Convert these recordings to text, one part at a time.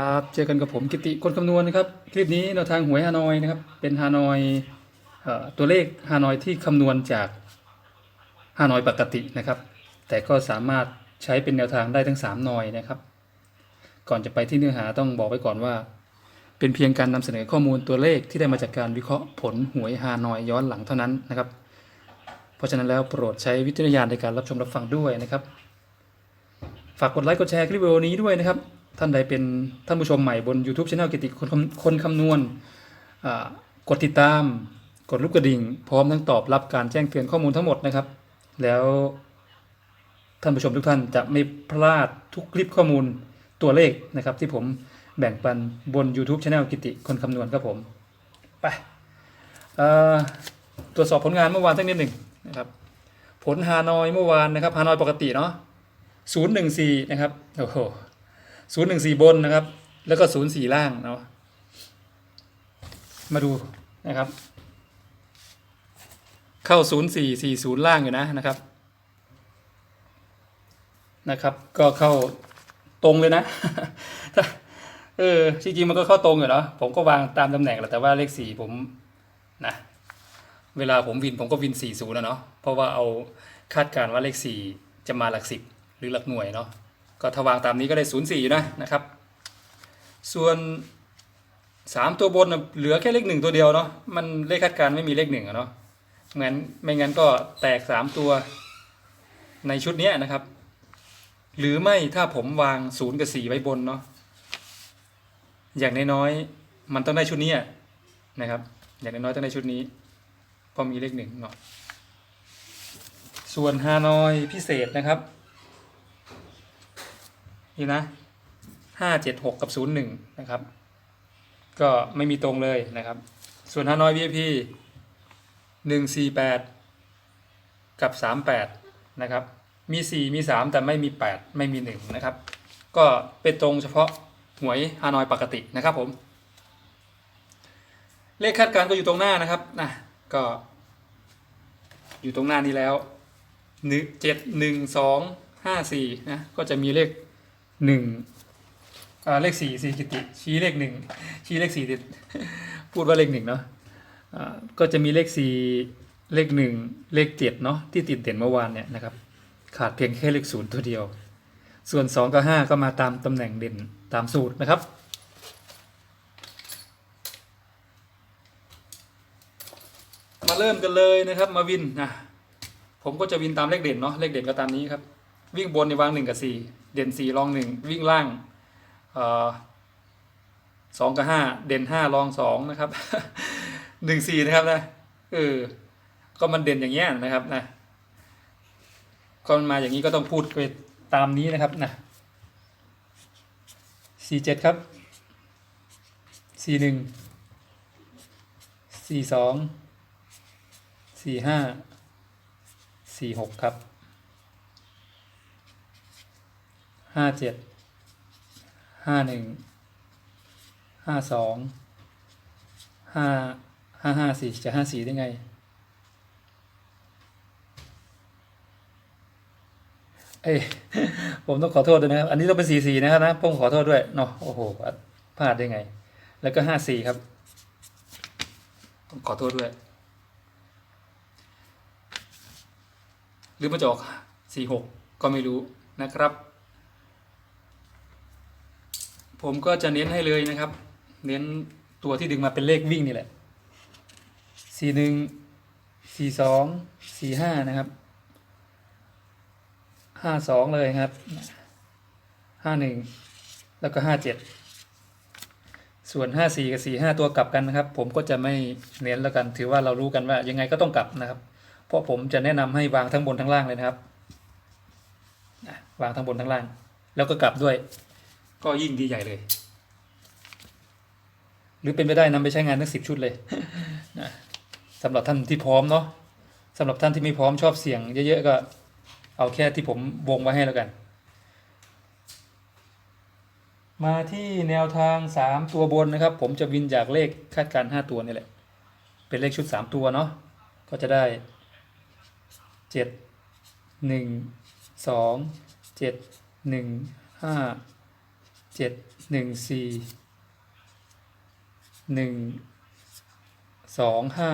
ครับเจอกันกับผมกิติคนคำนวณนะครับ คลิปนี้แนวทางหวยฮานอยนะครับ เป็นฮานอยตัวเลขฮานอยที่คำนวณจากฮานอยปกตินะครับ แต่ก็สามารถใช้เป็นแนวทางได้ทั้ง3นอยนะครับ ก่อนจะไปที่เนื้อหาต้องบอกไว้ก่อนว่า เป็นเพียงการนำเสนอข้อมูลตัวเลขที่ได้มาจากการวิเคราะห์ผลหวยฮานอยย้อนหลังเท่านั้นนะครับ เพราะฉะนั้นแล้วโปรดใช้วิจารณญาณในการรับชมรับฟังด้วยนะครับ ฝากกดไลค์กดแชร์คลิปวิดีโอนี้ด้วยนะครับ ท่านใดเป็นท่านผู้ชมใหม่บน YouTube Channel กิติคนคำนคำนวณกดติดตาม กดรูปกระดิ่ง พร้อมทั้งตอบรับการแจ้งเตือนข้อมูลทั้งหมดนะครับ แล้วท่านผู้ชมทุกท่านจะไม่พลาดทุกคลิปข้อมูลตัวเลขนะครับ ที่ผมแบ่งปันบน YouTube Channel กิติคนคำนวณครับผม ไปตรวจสอบผลงานเมื่อวานสักนิดหนึ่งนะครับ ผลฮานอยเมื่อวานนะครับฮานอยปกติเนาะศูนย์หนึ่งสี่นะครับ โอ้โห ศูนย์หนึ่งสี่บนนะครับ แล้วก็ศูนย์สี่ล่างเนาะมาดูนะครับ เข้าศูนย์สี่สี่ศูนย์ล่างอยู่นะนะครับ นะครับ ก็เข้าตรงเลยนะเออจริงๆมันก็เข้าตรงอยู่เนาะผมก็วางตามตำแหน่งแหละแต่ว่าเลขสี่ผมนะเวลาผมวินผมก็วินสี่ศูนย์นะเนาะ เพราะว่าเอาคาดการณ์ว่าเลขสี่จะมาหลักสิบหรือหลักหน่วยเนาะ ก็ถ้าวางตามนี้ก็ได้ศูนย์สี่อยู่นะนะครับ ส่วนสามตัวบนเหลือแค่เลขหนึ่งตัวเดียวเนาะมันเลขคาดการณ์ไม่มีเลขหนึ่งอะเนาะงั้นไม่งั้นก็แตกสามตัวในชุดนี้นะครับ หรือไม่ถ้าผมวางศูนย์กับสี่ไว้บนเนาะอย่างน้อยๆมันต้องได้ชุดนี้นะครับ อย่างน้อยๆต้องได้ชุดนี้เพราะมีเลขหนึ่งเนาะส่วนฮานอยพิเศษนะครับ นี่นะห้าเจ็ดหกกับศูนย์หนึ่งนะครับ ก็ไม่มีตรงเลยนะครับ ส่วนฮานอย VIP หนึ่งสี่แปดกับสามแปดนะครับ มีสี่มีสามแต่ไม่มีแปดไม่มีหนึ่งนะครับ ก็เป็นตรงเฉพาะหวยฮานอยปกตินะครับผม เลขคาดการณ์ก็อยู่ตรงหน้านะครับนะก็ อยู่ตรงหน้านี้แล้วหนึ่งเจ็ดหนึ่งสองห้าสี่นะก็จะมีเลข หนึ่งเลขสี่สี่กิติ ชี้เลขหนึ่งชี้เลขสี่ติดพูดว่าเลขหนึ่งเนาะก็จะมีเลขสี่เลขหนึ่งเลขเจ็ดเนาะที่ติดเด่นเมื่อวานเนี่ยนะครับ ขาดเพียงแค่เลขศูนย์ตัวเดียว ส่วนสองกับห้าก็มาตามตำแหน่งเด่นตามสูตรนะครับมาเริ่มกันเลยนะครับมาวินนะผมก็จะวินตามเลขเด่นเนาะเลขเด่นก็ตามนี้ครับ วิ่งบนในวางหนึ่งกับสี่ เด่นสี่รองหนึ่งวิ่งล่างสองกับห้าเด่นห้ารองสองนะครับหนึ่งสี่นะครับนะเออก็มันเด่นอย่างเงี้ยนะครับนะก็มันมาอย่างนี้ก็ต้องพูดไปตามนี้นะครับนะสี่เจ็ดครับสี่หนึ่งสี่สองสี่ห้าสี่หกครับ ห้าเจ็ดห้าหนึ่งห้าสองห้าห้าห้าสี่จะห้าสี่ได้ไง เอ้ยผมต้องขอโทษด้วยนะครับ อันนี้ต้องเป็นสี่สี่นะครับนะผมขอโทษด้วยเนาะโอ้โหพลาดได้ไง แล้วก็ห้าสี่ครับผมขอโทษด้วย หรือมาจะออกสี่หกก็ไม่รู้นะครับ ผมก็จะเน้นให้เลยนะครับ เน้นตัวที่ดึงมาเป็นเลขวิ่งนี่แหละสี่หนึ่งสี่สองสี่ห้านะครับห้าสองเลยครับห้าหนึ่งแล้วก็ห้าเจ็ดส่วนห้าสี่กับสี่ห้าตัวกลับกันนะครับ ผมก็จะไม่เน้นแล้วกัน ถือว่าเรารู้กันว่ายังไงก็ต้องกลับนะครับ เพราะผมจะแนะนำให้วางทั้งบนทั้งล่างเลยนะครับวางทั้งบนทั้งล่าง แล้วก็กลับด้วย ก็ยิ่งดีใหญ่เลย หรือเป็นไปได้นำไปใช้งานทั้งสิบชุดเลยนะสำหรับท่านที่พร้อมเนาะสำหรับท่านที่ไม่พร้อมชอบเสี่ยงเยอะๆก็เอาแค่ที่ผมวงไว้ให้แล้วกัน มาที่แนวทางสามตัวบนนะครับ ผมจะวินจากเลขคาดการณ์ห้าตัวนี่แหละ เป็นเลขชุดสามตัวเนาะก็จะได้เจ็ดหนึ่งสอง เจ็ดหนึ่งสี่หนึ่งสองห้า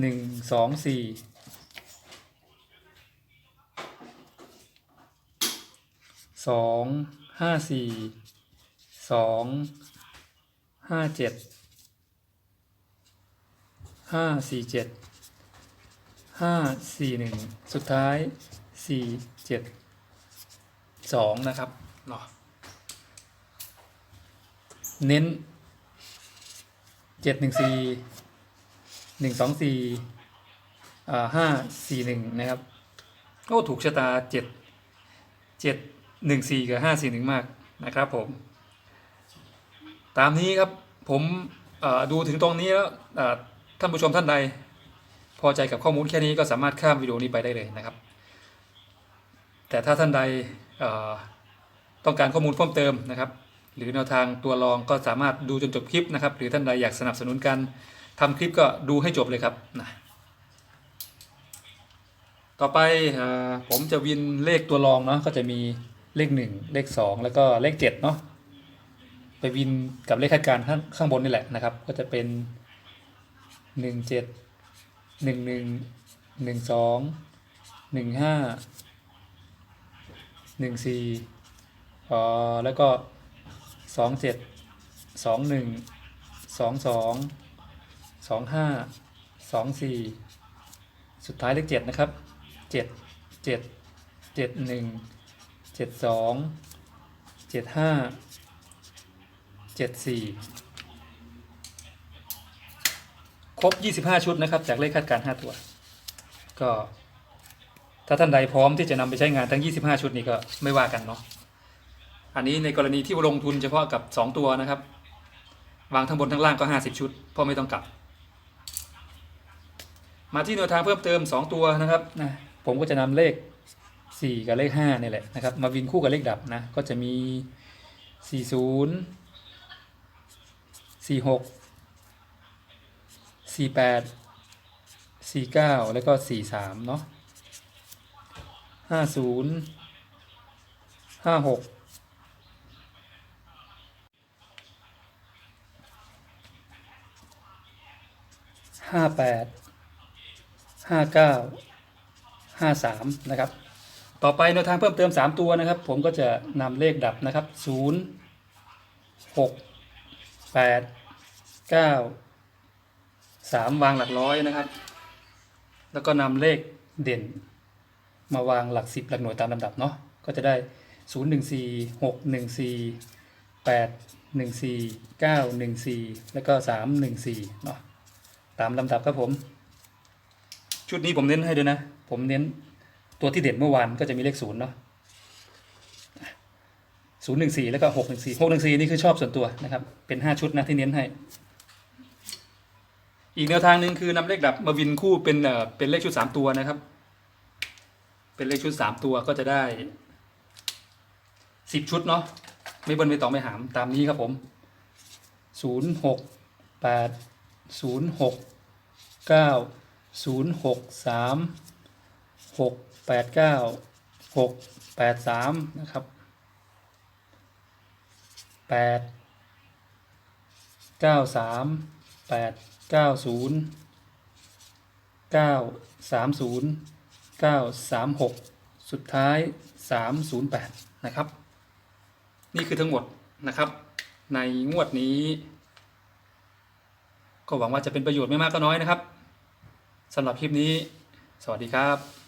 หนึ่งสองสี่สองห้าสี่สองห้าเจ็ดห้าสี่เจ็ดห้าสี่หนึ่งสุดท้ายสี่เจ็ดสองนะครับเนาะ เน้นเจ็ดหนึ่งสี่หนึ่งสองสี่อ่าห้าสี่หนึ่งนะครับ โอ้ ถูกชะตาเจ็ดเจ็ดหนึ่งสี่กับห้าสี่หนึ่งมากนะครับผม ตามนี้ครับผมอ่อดูถึงตรงนี้แล้วอ่อท่านผู้ชมท่านใด พอใจกับข้อมูลแค่นี้ก็สามารถข้ามวิดีโอนี้ไปได้เลยนะครับ แต่ถ้าท่านใดอ่อต้องการข้อมูลเพิ่มเติมนะครับ หรือแนวทางตัวรองก็สามารถดูจนจบคลิปนะครับ หรือท่านใดอยากสนับสนุนการทำคลิปก็ดูให้จบเลยครับนะต่อไปอผมจะวินเลขตัวรองเนาะก็จะมีเลขหนึ่งเลขสองแล้วก็เลขเจ็ดเนาะไปวินกับเลขคาดการข้างข้างบนนี่แหละนะครับ ก็จะเป็นหนึ่งเจ็ดหนึ่งหนึ่งหนึ่งสองหนึ่งห้าหนึ่งสี่อ๋อแล้วก็ สองเจ็ดสองหนึ่งสองสองสองห้าสองสี่สุดท้ายเลขเจ็ดนะครับเจ็ดเจ็ดเจ็ดหนึ่งเจ็ดสองเจ็ดห้าเจ็ดสี่ครบ 25 ชุดนะครับ จากเลขคาดการณ์5ตัว ก็ถ้าท่านใดพร้อมที่จะนำไปใช้งานทั้ง 25 ชุดนี้ก็ไม่ว่ากันเนาะ อันนี้ในกรณีที่ลงทุนเฉพาะกับ 2 ตัวนะครับ วางทั้งบนทั้งล่างก็ 50 ชุดเพราะไม่ต้องกลับ มาที่แนวทางเพิ่มเติม 2 ตัวนะครับนะผมก็จะนำเลข 4 กับเลข5นี่แหละนะครับมาวินคู่กับเลขดับนะก็จะมี 40 46 48 49 แล้วก็ 43 เนาะ50 56 ห้าแปดห้าเก้าห้าสามนะครับ ต่อไปแนวทางเพิ่มเติมสามตัวนะครับ ผมก็จะนำเลขดับนะครับศูนย์หกแปดเก้าสามวางหลักร้อยนะครับ แล้วก็นำเลขเด่น มาวางหลักสิบหลักหน่วยตามลำดับเนาะ ก็จะได้ศูนย์หนึ่งสี่หกหนึ่งสี่แปดหนึ่งสี่เก้าหนึ่งสี่แล้วก็สามหนึ่งสี่เนาะ ตามลำดับครับผม ชุดนี้ผมเน้นให้ด้วยนะ ผมเน้นตัวที่เด่นเมื่อวานก็จะมีเลขศูนย์เนาะศูนย์หนึ่งสี่แล้วก็หกหนึ่งสี่หกหนึ่งสี่นี่คือชอบส่วนตัวนะครับ เป็นห้าชุดนะที่เน้นให้ อีกแนวทางหนึ่งคือนำเลขดับมาวินคู่เป็นเอ่อเป็นเลขชุดสามตัวนะครับ เป็นเลขชุดสามตัวก็จะได้สิบชุดเนาะไม่เบิ้ลไม่ต่อไม่หามตามนี้ครับผมศูนย์หกแปด ศูนย์หกเก้าศูนย์หกสามหกแปดเก้าหกแปดสามนะครับแปดเก้าสามแปดเก้าศูนย์เก้าสามศูนย์เก้าสามหกสุดท้ายสามศูนย์แปดนะครับ นี่คือทั้งหมดนะครับ ในงวดนี้ ก็หวังว่าจะเป็นประโยชน์ไม่มากก็น้อยนะครับสำหรับคลิปนี้ สวัสดีครับ